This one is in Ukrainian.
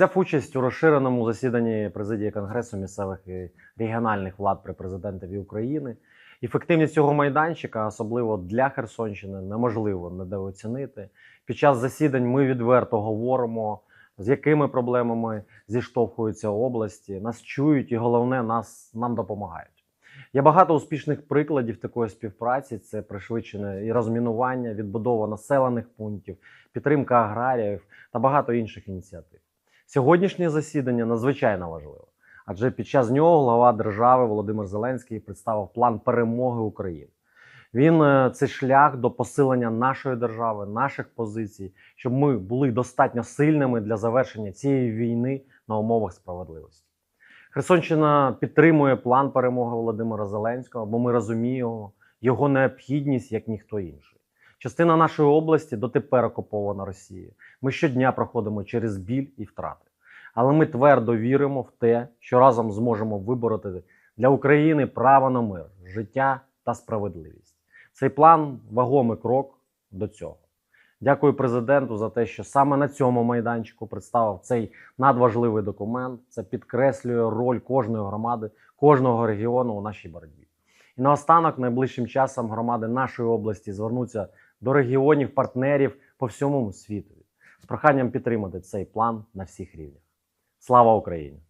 Взяв участь у розширеному засіданні президії Конгресу місцевих і регіональних влад при президентові України. Ефективність цього майданчика, особливо для Херсонщини, неможливо недооцінити. Під час засідань ми відверто говоримо, з якими проблемами зіштовхуються області, нас чують і головне, нас нам допомагають. Є багато успішних прикладів такої співпраці: це пришвидшене і розмінування, відбудова населених пунктів, підтримка аграріїв та багато інших ініціатив. Сьогоднішнє засідання надзвичайно важливе, адже під час нього глава держави Володимир Зеленський представив план перемоги України. Він е, це шлях до посилення нашої держави, наших позицій, щоб ми були достатньо сильними для завершення цієї війни на умовах справедливості. Херсонщина підтримує план перемоги Володимира Зеленського, бо ми розуміємо його необхідність як ніхто інший. Частина нашої області дотепер окупована Росією. Ми щодня проходимо через біль і втрати. Але ми твердо віримо в те, що разом зможемо вибороти для України право на мир, життя та справедливість. Цей план вагомий крок до цього. Дякую президенту за те, що саме на цьому майданчику представив цей надважливий документ. Це підкреслює роль кожної громади, кожного регіону у нашій боротьбі. І наостанок, найближчим часом громади нашої області звернуться до регіонів, партнерів по всьому світу з проханням підтримати цей план на всіх рівнях. Слава Україні!